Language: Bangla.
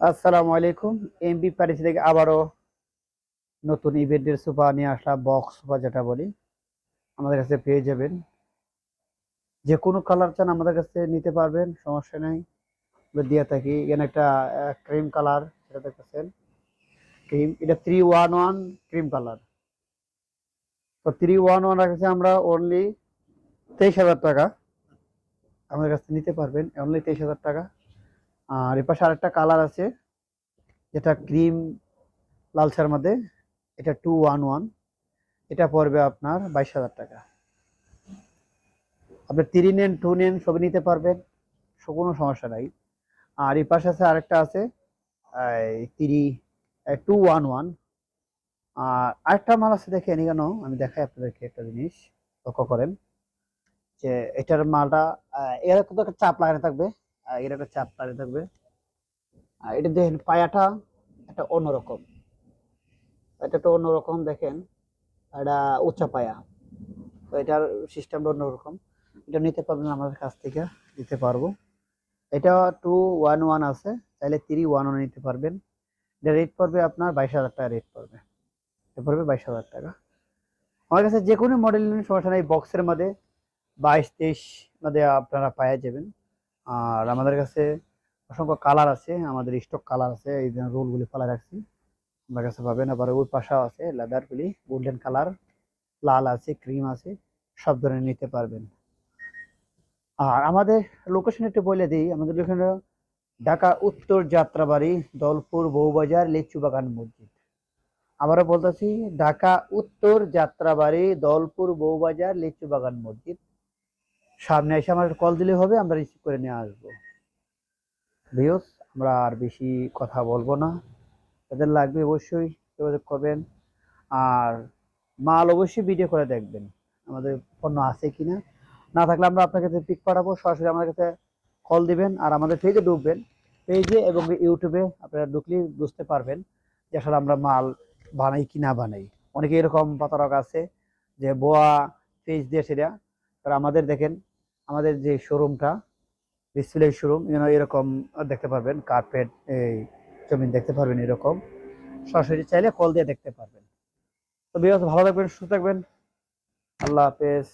আসসালামু আলাইকুম। এমবি প্যারিস থেকে আবারও নতুন ইভেন্টের সোফা নিয়ে আসা বক্স সোফা যেটা বলি। আমাদের কাছে পেয়ে যাবেন। যে কোনো কালার চান আমাদের কাছে নিতে পারবেন, সমস্যা নেই। দিয়ে থাকি। এখানে একটা ক্রিম কালার সেটা দেখতেছেন। ক্রিম এটা three one one cream colour তো থ্রি ওয়ান ওয়ান রাখেছি আমরা অনলি তেইশ হাজার টাকা আমাদের কাছে নিতে পারবেন। অনলি তেইশ হাজার টাকা। আর এ পাশে আরেকটা কালার আছে। যেটা ক্রিম লালসার মধ্যে। এটা টু ওয়ান ওয়ান এটা পড়বে আপনার বাইশ হাজার টাকা। আপনি থ্রি নেন টু নেন সবই নিতে পারবেন। সব কোনো সমস্যা নাই। আর এই পাশে আছে আরেকটা আছে। থ্রি টু ওয়ান ওয়ান আর আরেকটা মাল আছে দেখে এনে কেন আমি দেখাই আপনাদেরকে একটা জিনিস। লক্ষ্য করেন। যে এটার মালটা এর তো একটা চাপ লাগানো থাকবে? এর একটা চাপ লাগানো থাকবে। এটা দেখেন, পায়াটা একটা অন্যরকম। এটা একটা অন্যরকম দেখেন। এটা উচ্চা পায়া। তো এটার সিস্টেমটা অন্যরকম। এটা নিতে পারবেন আমাদের কাছ থেকে, নিতে পারব। এটা টু ওয়ান ওয়ান আছে, চাইলে থ্রি ওয়ান ওয়ান নিতে পারবেন। এটা রেট পড়বে আপনার বাইশ হাজার টাকা রেট পড়বে। পড়বে বাইশ হাজার টাকা। আমার কাছে যে কোনো মডেল নিন, সমস্যা নেই বক্সের মধ্যে বাইশ তেইশ মধ্যে আপনারা পাওয়া যাবেন। আর আমাদের কাছে অসংখ্য কালার আছে, আমাদের স্টক কালার আছে, এই যে রোলগুলি ফেলা রাখছি। আমার কাছে পাবেন আবার ওই পাশাও আছে লেদারগুলি গোল্ডেন কালার লাল আছে ক্রিম আছে, সব ধরনের নিতে পারবেন। আর আমাদের লোকেশন একটু বলে দিই, আমাদের লোকেশন ঢাকা উত্তর যাত্রাবাড়ি দলপুর বউবাজার লিচু বাগান মসজিদ। আবারও বলতেছি, ঢাকা উত্তর যাত্রাবাড়ি দলপুর বউবাজার লিচু বাগান মসজিদ। সামনে এসে আমার কল দিলে হবে, আমরা রিসিভ করে নিয়ে আসব। ভিউস আমরা আর বেশি কথা বলব না। যাদের লাগবে অবশ্যই যোগাযোগ করবেন। আর মাল অবশ্যই ভিডিও করে দেখবেন, আমাদের পণ্য আছে কি না না থাকলে আমরা আপনার কাছে পিক পাঠাবো, সরাসরি আমাদের কাছে কল দিবেন আর আমাদের পেজে ঢুকবেন। পেজে এবং ইউটিউবে আপনারা ঢুকলেই বুঝতে পারবেন যে আসলে আমরা মাল বানাই কি না বানাই। অনেকে এরকম প্রতারক আছে যে বোয়া পেজ দিয়ে সেটা আমাদের দেখেন আমাদের যে শোরুমটা ডিসপ্লে শোরুম যেন এরকম দেখতে পারবেন। কার্পেট এই জমিন দেখতে পারবেন এরকম। সরাসরি চাইলে কল দিয়ে দেখতে পারবেন। তো বিরাজ ভালো থাকবেন, সুস্থ থাকবেন। আল্লাহ হাফেজ।